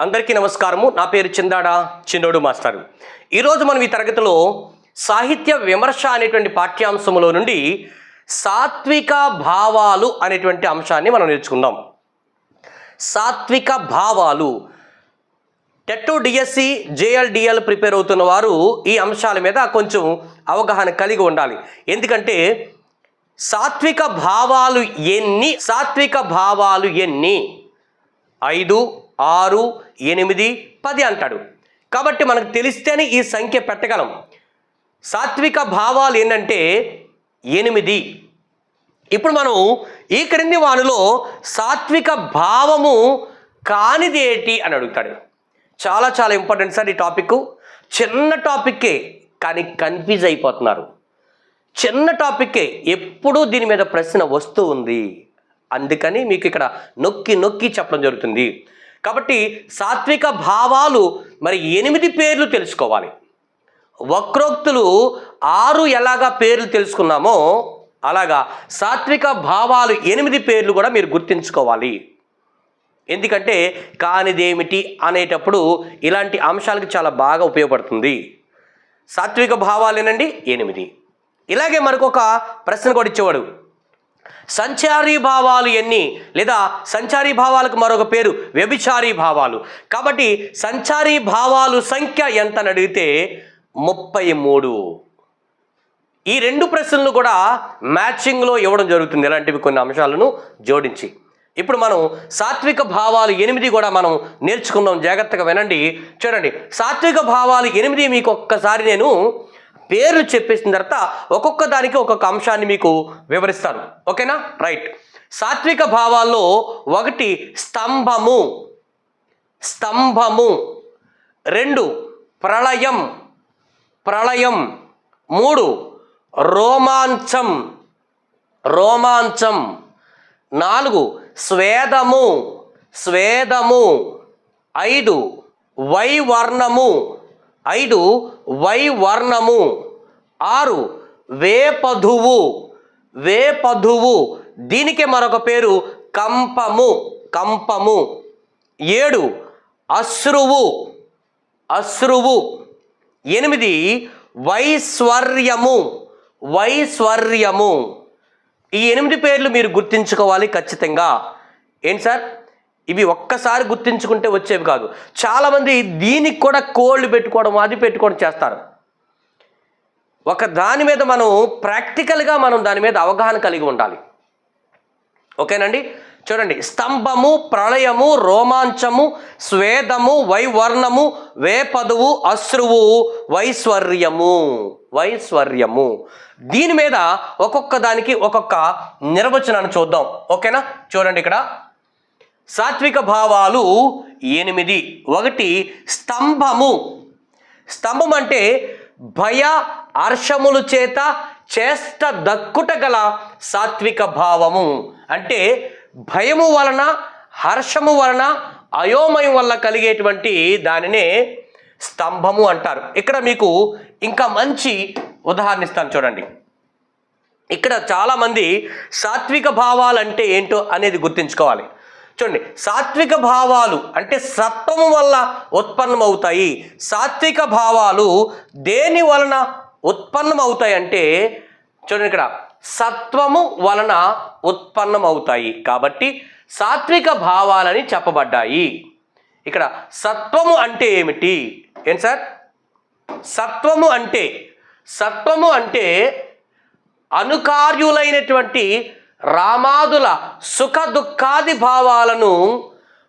అందరికీ నమస్కారము. నా పేరు చిందాడ చిన్నోడు మాస్టారు. ఈరోజు మనం ఈ తరగతిలో సాహిత్య విమర్శ అనేటువంటి పాఠ్యాంశంలో నుండి సాత్విక భావాలు అనేటువంటి అంశాన్ని మనం నేర్చుకుందాం. సాత్విక భావాలు. టెట్ డిఎస్సి జేఎల్డిఎల్ ప్రిపేర్ అవుతున్న వారు ఈ అంశాల మీద కొంచెం అవగాహన కలిగి ఉండాలి. ఎందుకంటే సాత్విక భావాలు ఎన్ని? సాత్విక భావాలు ఎన్ని? ఐదు ఆరు ఎనిమిది పది అంటాడు. కాబట్టి మనకు తెలిస్తేనే ఈ సంఖ్య పెట్టగలం. సాత్విక భావాలు ఏంటంటే ఎనిమిది. ఇప్పుడు మనం ఈ క్రింది వానిలో సాత్విక భావము కానిదేటి అని అడుగుతాడు. చాలా చాలా ఇంపార్టెంట్ సార్ ఈ టాపిక్. చిన్న టాపిక్కే కానీ కన్ఫ్యూజ్ అయిపోతున్నారు. చిన్న టాపిక్కే ఎప్పుడూ దీని మీద ప్రశ్న వస్తూ ఉంది. అందుకని మీకు ఇక్కడ నొక్కి నొక్కి చెప్పడం జరుగుతుంది. కాబట్టి సాత్విక భావాలు మరి ఎనిమిది పేర్లు తెలుసుకోవాలి. వక్రోక్తులు ఆరు ఎలాగా పేర్లు తెలుసుకున్నామో అలాగా సాత్విక భావాలు ఎనిమిది పేర్లు కూడా మీరు గుర్తించుకోవాలి. ఎందుకంటే కానిదేమిటి అనేటప్పుడు ఇలాంటి అంశాలకు చాలా బాగా ఉపయోగపడుతుంది. సాత్విక భావాలేనండి? ఎనిమిది. ఇలాగే మనకు ఒక ప్రశ్న కూడా ఇచ్చేవాడు. సంచారీ భావాలు ఎన్ని? లేదా సంచారీ భావాలకు మరొక పేరు వ్యభిచారీ భావాలు. కాబట్టి సంచారీ భావాలు సంఖ్య ఎంత అడిగితే ముప్పై మూడు. ఈ రెండు ప్రశ్నలు కూడా మ్యాచింగ్లో ఇవ్వడం జరుగుతుంది. ఇలాంటివి కొన్ని అంశాలను జోడించి. ఇప్పుడు మనం సాత్విక భావాలు ఎనిమిది కూడా మనం నేర్చుకుందాం. జాగ్రత్తగా వినండి. చూడండి. సాత్విక భావాలు ఎనిమిది మీకు ఒక్కసారి నేను పేర్లు చెప్పేసిన తర్వాత ఒక్కొక్క దానికి ఒక్కొక్క అంశాన్ని మీకు వివరిస్తాను ఓకేనా? రైట్. సాత్విక భావాల్లో ఒకటి స్తంభము. స్తంభము. రెండు ప్రళయం. ప్రళయం. మూడు రోమాంచం. రోమాంచం. నాలుగు స్వేదము. స్వేదము. ఐదు వైవర్ణము. ఐదు వైవర్ణము ఆరు వేపధువు. వేపధువు దీనికి మరొక పేరు కంపము కంపము. ఏడు అశ్రువు. అశ్రువు. ఎనిమిది వైశ్వర్యము. వైశ్వర్యము. ఈ ఎనిమిది పేర్లు మీరు గుర్తించుకోవాలి ఖచ్చితంగా. ఏంటి సార్? ఇవి ఒక్కసారి గుర్తించుకుంటే వచ్చేవి కాదు. చాలామంది దీనికి కూడా కోళ్ళు పెట్టుకోవడం అది పెట్టుకోవడం చేస్తారు. ఒక దాని మీద మనం ప్రాక్టికల్గా మనం దాని మీద అవగాహన కలిగి ఉండాలి. ఓకేనండి? చూడండి. స్తంభము ప్రళయము రోమాంచము స్వేదము వైవర్ణము వేపదువు అశ్రువు వైశ్వర్యము. వైశ్వర్యము. దీని మీద ఒక్కొక్క దానికి ఒక్కొక్క నిర్వచనాన్ని చూద్దాం. ఓకేనా? చూడండి ఇక్కడ. సాత్విక భావాలు ఎనిమిది. ఒకటి స్తంభము. స్తంభం అంటే భయ హర్షములు చేత చేష్ట దక్కుట గల సాత్విక భావము. అంటే భయము వలన హర్షము వలన అయోమయం వల్ల కలిగేటువంటి దానినే స్తంభము అంటారు. ఇక్కడ మీకు ఇంకా మంచి ఉదాహరణ ఇస్తాను చూడండి. ఇక్కడ చాలామంది సాత్విక భావాలు అంటే ఏంటో అనేది గుర్తుంచుకోవాలి. చూడండి సాత్విక భావాలు అంటే సత్వము వల్ల ఉత్పన్నమవుతాయి. సాత్విక భావాలు దేని వలన ఉత్పన్నమవుతాయి అంటే చూడండి ఇక్కడ సత్వము వలన ఉత్పన్నమవుతాయి. కాబట్టి సాత్విక భావాలని చెప్పబడ్డాయి. ఇక్కడ సత్వము అంటే ఏమిటి? ఏంటి సార్? సత్వము అంటే సత్వము అంటే అనుకార్యులైనటువంటి రామాదుల సుఖ దుఃఖాది భావాలను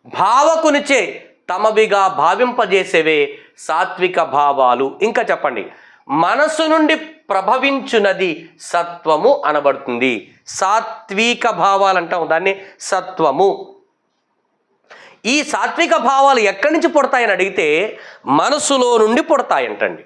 భావకునిచే తమవిగా భావింపజేసేవే సాత్విక భావాలు. ఇంకా చెప్పండి మనసు నుండి ప్రభవించునది సత్వము అనబడుతుంది. సాత్విక భావాలు అంటాం దాన్ని సత్వము. ఈ సాత్విక భావాలు ఎక్కడి నుంచి పుడతాయని అడిగితే మనసులో నుండి పుడతాయంటండి.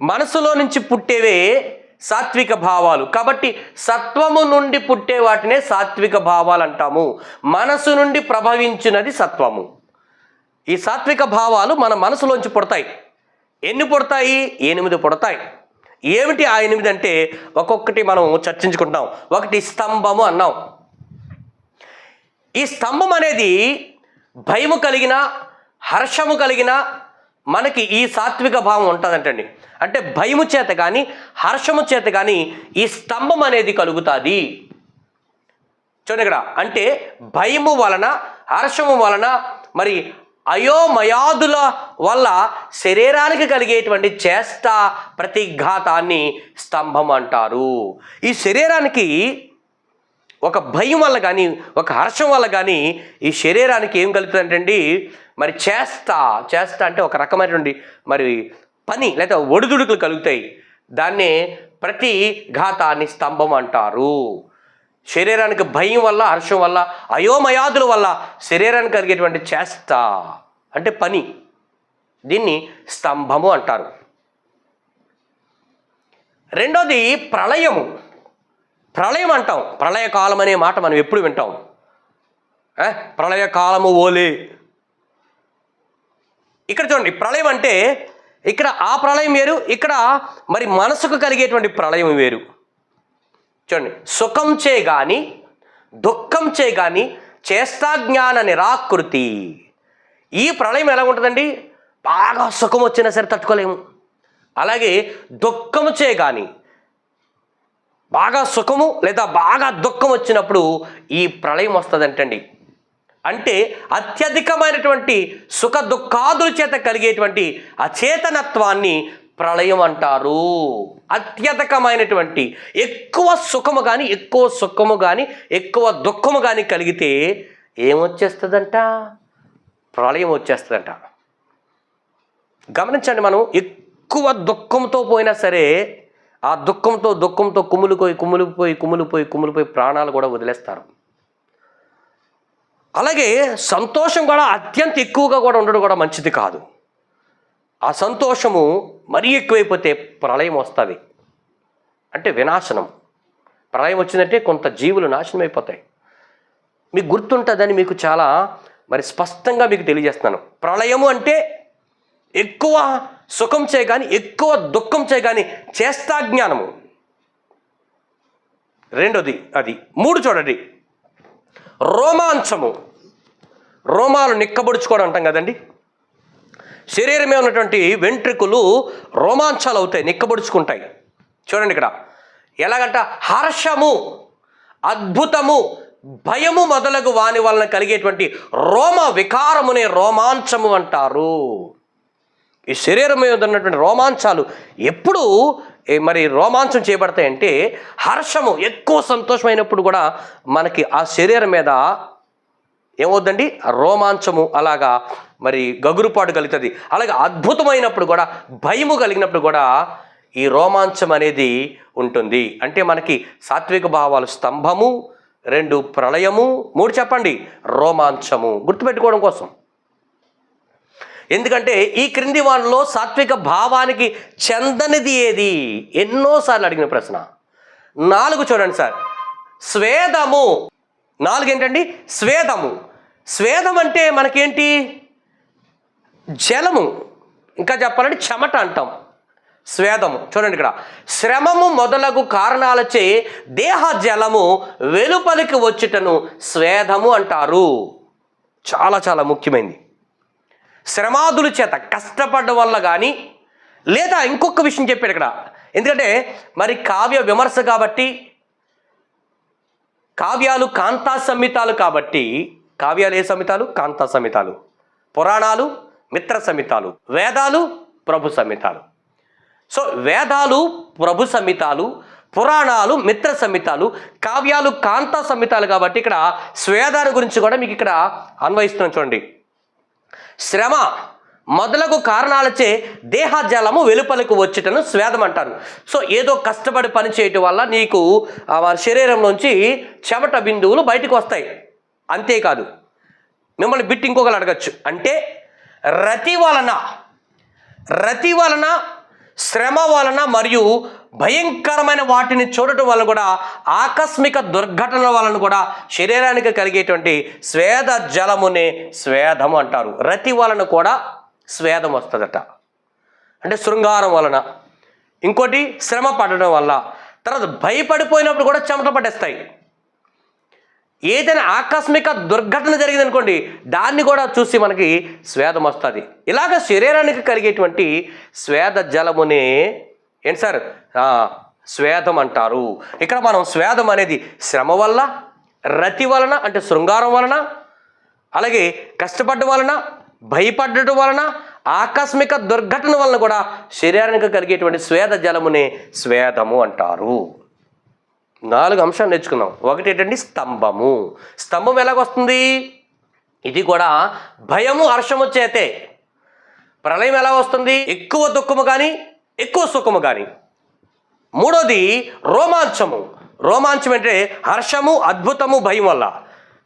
మనసులో నుంచి పుట్టేవే సాత్విక భావాలు. కాబట్టి సత్వము నుండి పుట్టే వాటినే సాత్విక భావాలు అంటాము. మనసు నుండి ప్రభవించినది సత్వము. ఈ సాత్విక భావాలు మన మనసులోంచి పుడతాయి. ఎన్ని పుడతాయి? ఎనిమిది పుడతాయి. ఏమిటి ఆ ఎనిమిది అంటే? ఒక్కొక్కటి మనం చర్చించుకుంటాం ఒకటి స్తంభము అన్నాం. ఈ స్తంభం అనేది భయము కలిగిన హర్షము కలిగిన మనకి ఈ సాత్విక భావం ఉంటుందంటండి. అంటే భయము చేత కానీ హర్షము చేత కానీ ఈ స్తంభం అనేది కలుగుతుంది. చూడండి ఇక్కడ. అంటే భయము వలన హర్షము వలన మరి అయోమయాదుల వల్ల శరీరానికి కలిగేటువంటి చేష్ట ప్రతిఘాతాన్ని స్తంభం అంటారు. ఈ శరీరానికి ఒక భయం వల్ల కానీ ఒక హర్షం వల్ల కానీ ఈ శరీరానికి ఏం కలుగుతుందంటండి? మరి చేస్త చేస్త అంటే ఒక రకమైనటువంటి మరి పని లేదా ఒడిదుడుకులు కలుగుతాయి. దాన్నే ప్రతి ఘాతాన్ని స్తంభం అంటారు. శరీరానికి భయం వల్ల హర్షం వల్ల అయోమయాదుల వల్ల శరీరానికి కలిగేటువంటి చేస్త అంటే పని. దీన్ని స్తంభము అంటారు. రెండోది ప్రళయము. ప్రళయం అంటాం. ప్రళయకాలం అనే మాట మనం ఎప్పుడు వింటాం? ప్రళయకాలము ఓలే. ఇక్కడ చూడండి ప్రళయం అంటే ఇక్కడ ఆ ప్రళయం వేరు ఇక్కడ మరి మనసుకు కలిగేటువంటి ప్రళయం వేరు. చూడండి సుఖం చే గాని దుఃఖం చే గాని చేష్టాజ్ఞాన నిరాకృతి. ఈ ప్రళయం ఎలా ఉంటుందండి? బాగా సుఖం వచ్చినా సరే తట్టుకోలేము. అలాగే దుఃఖము చే కానీ బాగా సుఖము లేదా బాగా దుఃఖం వచ్చినప్పుడు ఈ ప్రళయం వస్తుందంటండి. అంటే అత్యధికమైనటువంటి సుఖ దుఃఖాదుల చేత కలిగేటువంటి అచేతనత్వాన్ని ప్రళయం అంటారు. అత్యధికమైనటువంటి ఎక్కువ సుఖము కానీ ఎక్కువ సుఖము కానీ ఎక్కువ దుఃఖము కానీ కలిగితే ఏమొచ్చేస్తుందంట? ప్రళయం వచ్చేస్తుందంట. గమనించండి మనం ఎక్కువ దుఃఖంతో పోయినా సరే ఆ దుఃఖంతో దుఃఖంతో కుమ్ములిపోయి కుమ్ములిపోయి కుమ్ములిపోయి కుమ్ములిపోయి ప్రాణాలు కూడా వదిలేస్తారు. అలాగే సంతోషం కూడా అత్యంత ఎక్కువగా కూడా ఉండడం కూడా మంచిది కాదు. ఆ సంతోషము మరీ ఎక్కువైపోతే ప్రళయం వస్తుంది. అంటే వినాశనం. ప్రళయం వచ్చిందంటే కొంత జీవులు నాశనం అయిపోతాయి మీకు గుర్తుంటుందని మీకు చాలా మరి స్పష్టంగా మీకు తెలియజేస్తున్నాను. ప్రళయము అంటే ఎక్కువ సుఖం చేయగాని కానీ ఎక్కువ దుఃఖం చేయగాని కానీ చేస్తా జ్ఞానము. రెండోది అది. మూడు చూడండి. రోమాంచము. రోమాలు నిక్కబొడుచుకోవడం అంటాం కదండి. శరీరమే ఉన్నటువంటి వెంట్రుకలు రోమాంచాలు అవుతాయి నిక్కబొడుచుకుంటాయి. చూడండి ఇక్కడ. ఎలాగంట హర్షము అద్భుతము భయము మొదలగు వాని వలన కలిగేటువంటి రోమ వికారమునే రోమాంచము అంటారు. ఈ శరీరం మీద ఉన్నటువంటి రోమాంచాలు ఎప్పుడు మరి రోమాంచం చేయబడతాయంటే హర్షము ఎక్కువ సంతోషమైనప్పుడు కూడా మనకి ఆ శరీరం మీద ఏమవుద్దండి రోమాంచము అలాగా మరి గగురుపాటు కలుగుతుంది. అలాగే అద్భుతమైనప్పుడు కూడా భయము కలిగినప్పుడు కూడా ఈ రోమాంచం అనేది ఉంటుంది. అంటే మనకి సాత్విక భావాలు స్తంభము రెండు ప్రళయము మూడు చెప్పండి రోమాంచము గుర్తుపెట్టుకోవడం కోసం. ఎందుకంటే ఈ క్రింది వానిలో సాత్విక భావానికి చెందనిది ఏది? ఎన్నోసార్లు అడిగిన ప్రశ్న. నాలుగు చూడండి సార్. స్వేదము. నాలుగు ఏంటండి స్వేదము. స్వేదం అంటే మనకేంటి? జలము. ఇంకా చెప్పాలంటే చెమట అంటాం. స్వేదము. చూడండి ఇక్కడ. శ్రమము మొదలగు కారణాలచే దేహ జలము వెలుపలికి వచ్చుటను స్వేదము అంటారు. చాలా చాలా ముఖ్యమైనది శ్రమాదుల చేత కష్టపడడం వల్ల కానీ లేదా ఇంకొక విషయం చెప్పాడు ఇక్కడ. ఎందుకంటే మరి కావ్య విమర్శ కాబట్టి కావ్యాలు కాంతా సంహితాలు కాబట్టి కావ్యాలు ఏ సంహితాలు? కాంతా సంహితాలు. పురాణాలు మిత్ర సంహితాలు. వేదాలు ప్రభు సంహితాలు. సో వేదాలు ప్రభు సంహితాలు పురాణాలు మిత్ర సంహితాలు కావ్యాలు కాంతా సంహితాలు కాబట్టి ఇక్కడ స్వేదాల గురించి కూడా మీకు ఇక్కడ అన్వయిస్తున్నాం చూడండి. శ్రమ మొదలగు కారణాలచే దేహజలము వెలుపలకు వచ్చుటను స్వేదం అంటారు సో ఏదో కష్టపడి పని చేయటం వల్ల నీకు వారి శరీరం శరీరంలోంచి చెమట బిందువులు బయటకు వస్తాయి. అంతేకాదు మిమ్మల్ని బిట్టి ఇంకొకరు అడగచ్చు. అంటే రతి వలన రతి వలన శ్రమ వలన మరియు భయంకరమైన వాటిని చూడటం వలన కూడా ఆకస్మిక దుర్ఘటనల వలన కూడా శరీరానికి కలిగేటువంటి స్వేద జలమునే స్వేదము అంటారు. రతి వలన కూడా స్వేదం వస్తుందట. అంటే శృంగారం వలన. ఇంకోటి శ్రమ పడడం వల్ల. తర్వాత భయపడిపోయినప్పుడు కూడా చెమట పడేస్తాయి. ఏదైనా ఆకస్మిక దుర్ఘటన జరిగిందనుకోండి దాన్ని కూడా చూసి మనకి స్వేదం వస్తుంది. ఇలాగ శరీరానికి కలిగేటువంటి స్వేద జలమునే ఏంటి సార్? స్వేదం అంటారు. ఇక్కడ మనం స్వేదం అనేది శ్రమ వల్ల రతి వలన అంటే శృంగారం వలన అలాగే కష్టపడడం వలన భయపడటం వలన ఆకస్మిక దుర్ఘటన వలన కూడా శరీరానికి కలిగేటువంటి స్వేద జలమునే స్వేదము అంటారు. నాలుగు అంశాలు నేర్చుకున్నాం. ఒకటి ఏంటండి? స్తంభము. స్తంభం ఎలాగొస్తుంది? ఇది కూడా భయము హర్షము చేతే. ప్రళయం ఎలా వస్తుంది? ఎక్కువ దుఃఖము కానీ ఎక్కువ సుఖము కానీ మూడోది రోమాంచము. రోమాంచం అంటే హర్షము అద్భుతము భయం వల్ల.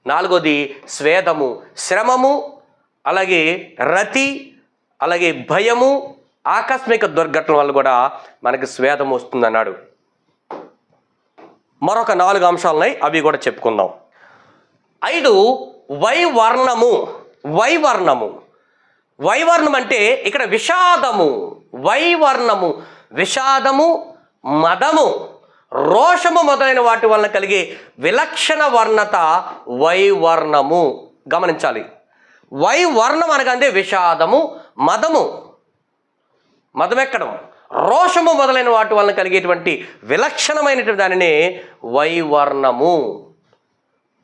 నాలుగోది స్వేదము శ్రమము అలాగే రతి అలాగే భయము ఆకస్మిక దుర్ఘటన వల్ల కూడా మనకి స్వేదం వస్తుందన్నాడు. మరొక నాలుగు అంశాలున్నాయి అవి కూడా చెప్పుకుందాం. ఐదు వైవర్ణము. వైవర్ణము. వైవర్ణం అంటే ఇక్కడ విషాదము. వైవర్ణము. విషాదము మదము. రోషము మొదలైన వాటి వలన కలిగే విలక్షణ వర్ణత వైవర్ణము. గమనించాలి. వైవర్ణం అనగానే విషాదము మదము. మదమెక్కడం? రోషము మొదలైన వాటి వలన కలిగేటువంటి విలక్షణమైనటువంటి దానిని వైవర్ణము.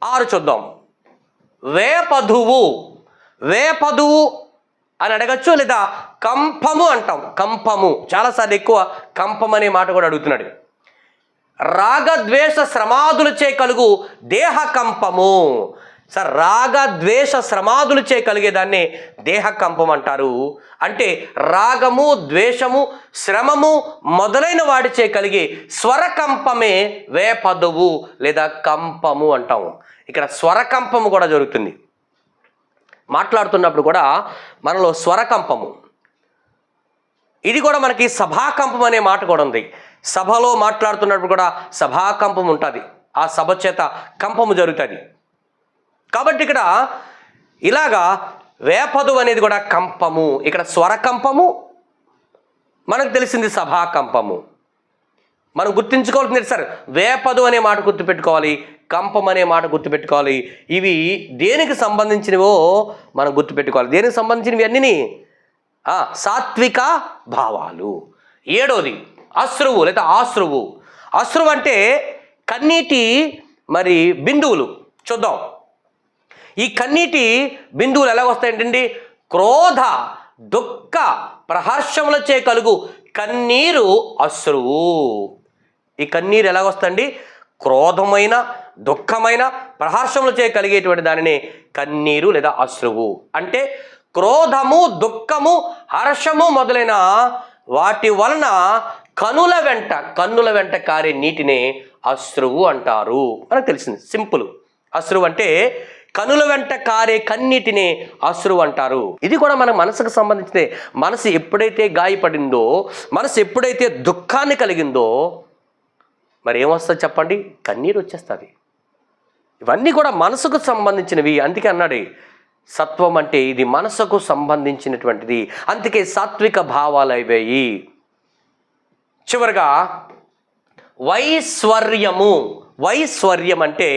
ఆరు చూద్దాం. వేపధువు. వేపధువు అని అడగచ్చు లేదా కంపము అంటాం. కంపము. చాలాసార్లు ఎక్కువ కంపం అనే మాట కూడా అడుగుతున్నాడు. రాగద్వేష శ్రమాదులచే కలుగు సార్ రాగ ద్వేష శ్రమాదులు చే కలిగేదాన్ని దేహకంపం అంటారు. అంటే రాగము ద్వేషము శ్రమము మొదలైన వాటిచే కలిగే స్వరకంపమే వేపదువు లేదా కంపము అంటాము. ఇక్కడ స్వరకంపము కూడా జరుగుతుంది. మాట్లాడుతున్నప్పుడు కూడా మనలో స్వరకంపము. ఇది కూడా మనకి సభాకంపం అనే మాట కూడా ఉంది. సభలో మాట్లాడుతున్నప్పుడు కూడా సభాకంపం ఉంటుంది. ఆ సభ చేత కంపము జరుగుతుంది. కాబట్టి ఇక్కడ ఇలాగా వేపదు అనేది కూడా కంపము. ఇక్కడ స్వరకంపము మనకు తెలిసింది సభాకంపము. మనం గుర్తించుకోవాల్సింది సార్? వేపదు అనే మాట గుర్తుపెట్టుకోవాలి కంపం అనే మాట గుర్తుపెట్టుకోవాలి. ఇవి దేనికి సంబంధించినవో మనం గుర్తుపెట్టుకోవాలి. దేనికి సంబంధించినవి అన్నీ సాత్విక భావాలు. ఏడోది అశ్రువు లేదా ఆశ్రువు. అశ్రువు అంటే కన్నీటి మరి బిందువులు. చూద్దాం. ఈ కన్నీటి బిందువులు ఎలా వస్తాయంటండి? క్రోధ దుఃఖ ప్రహర్షములచే కలుగు కన్నీరు అశ్రువు ఈ కన్నీరు ఎలా వస్తుంది క్రోధమైన దుఃఖమైన ప్రహర్షములచే కలిగేటువంటి దానిని కన్నీరు లేదా అశ్రువు. అంటే క్రోధము దుఃఖము హర్షము మొదలైన వాటి వలన కనుల వెంట కన్నుల వెంట కారే నీటిని అశ్రువు అంటారు. మనకు తెలిసింది సింపుల్. అశ్రువు అంటే కనుల వెంట కారే కన్నీటిని అశ్రువు అంటారు. ఇది కూడా మన మనసుకు సంబంధించినదే మనసు ఎప్పుడైతే గాయపడిందో మనసు ఎప్పుడైతే దుఃఖాన్ని కలిగిందో మరి ఏమొస్తుంది చెప్పండి? కన్నీరు వచ్చేస్తుంది. ఇవన్నీ కూడా మనసుకు సంబంధించినవి. అందుకే అన్నాడు సత్వం అంటే ఇది మనసుకు సంబంధించినటువంటిది. అందుకే సాత్విక భావాలు అయిపోయి చివరగా వైశ్వర్యము. వైశ్వర్యం అంటే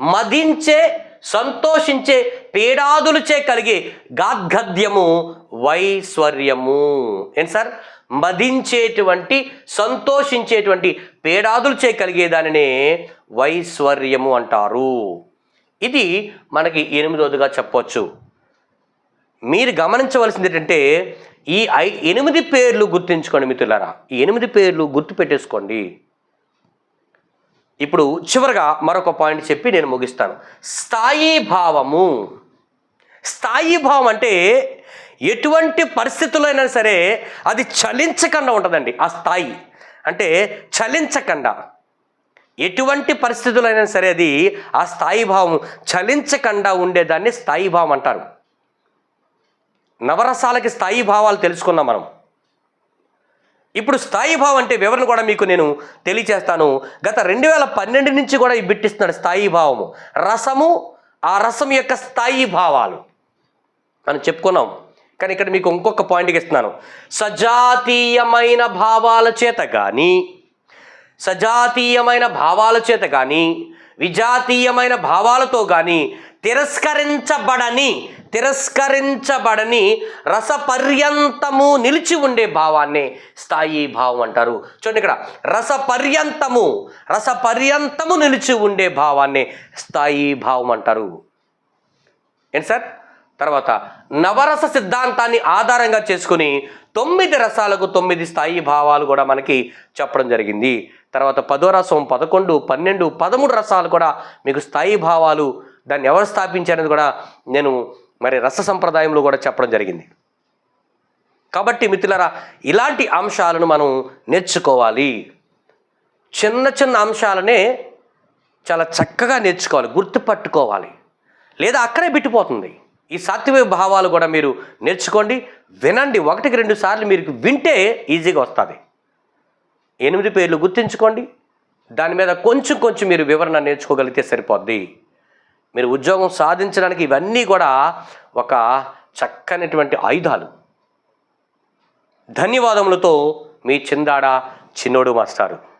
మదించే సంతోషించే పీడాదులచే కలిగే గాద్గద్యము వైశ్వర్యము. ఏంటి సార్? మదించేటువంటి సంతోషించేటువంటి పేడాదులచే కలిగే దానినే వైశ్వర్యము అంటారు. ఇది మనకి ఎనిమిదోదిగా చెప్పవచ్చు మీరు గమనించవలసింది ఏంటంటే ఈ ఐ ఎనిమిది పేర్లు గుర్తుంచుకోండి మిత్రులారా. ఈ ఎనిమిది పేర్లు గుర్తు పెట్టేసుకోండి ఇప్పుడు చివరగా మరొక పాయింట్ చెప్పి నేను ముగిస్తాను. స్థాయి భావము. స్థాయి భావం అంటే ఎటువంటి పరిస్థితులైనా సరే అది చలించకుండా ఉంటుందండి. ఆ స్థాయి అంటే చలించకుండా. ఎటువంటి పరిస్థితులైనా సరే అది ఆ స్థాయి భావం చలించకుండా ఉండేదాన్ని స్థాయి భావం అంటారు. నవరసాలకి స్థాయి భావాలు తెలుసుకున్నాం మనం. ఇప్పుడు స్థాయి భావం అంటే వివరణ కూడా మీకు నేను తెలియచేస్తాను. గత రెండు వేల పన్నెండు నుంచి కూడా ఈ బిట్టిస్తున్నాడు స్థాయి భావము. రసము ఆ రసం యొక్క స్థాయి భావాలు. మనం చెప్పుకున్నాం. కానీ ఇక్కడ మీకు ఇంకొక పాయింట్కి ఇస్తున్నాను. సజాతీయమైన భావాల చేత కానీ సజాతీయమైన భావాల చేత కానీ విజాతీయమైన భావాలతో కానీ తిరస్కరించబడని తిరస్కరించబడని రసపర్యంతము నిలిచి ఉండే భావాన్నే స్థాయి భావం అంటారు. చూడండి ఇక్కడ రసపర్యంతము రసపర్యంతము నిలిచి ఉండే భావాన్నే స్థాయి భావం అంటారు. ఏంటి సార్? తర్వాత నవరస సిద్ధాంతాన్ని ఆధారంగా చేసుకుని తొమ్మిది రసాలకు తొమ్మిది స్థాయి భావాలు కూడా మనకి చెప్పడం జరిగింది. తర్వాత పదో రసం పదకొండు పన్నెండు పదమూడు రసాలు కూడా మీకు స్థాయి భావాలు దాన్ని ఎవరు స్థాపించారనేది కూడా నేను మరి రస సంప్రదాయంలో కూడా చెప్పడం జరిగింది. కాబట్టి మిత్రులరా ఇలాంటి అంశాలను మనం నేర్చుకోవాలి. చిన్న చిన్న అంశాలనే చాలా చక్కగా నేర్చుకోవాలి గుర్తుపట్టుకోవాలి. లేదా అక్కడే బిట్టిపోతుంది. ఈ సాత్విక భావాలు కూడా మీరు నేర్చుకోండి వినండి. ఒకటికి రెండు సార్లు మీరు వింటే ఈజీగా వస్తుంది. ఎనిమిది పేర్లు గుర్తుంచుకోండి. దాని మీద కొంచెం కొంచెం మీరు వివరణ నేర్చుకోగలిగితే సరిపోద్ది. మీరు ఉద్యోగం సాధించడానికి ఇవన్నీ కూడా ఒక చక్కనటువంటి ఆయుధాలు. ధన్యవాదములతో మీ చిందాడ చిన్నోడు మాస్టారు.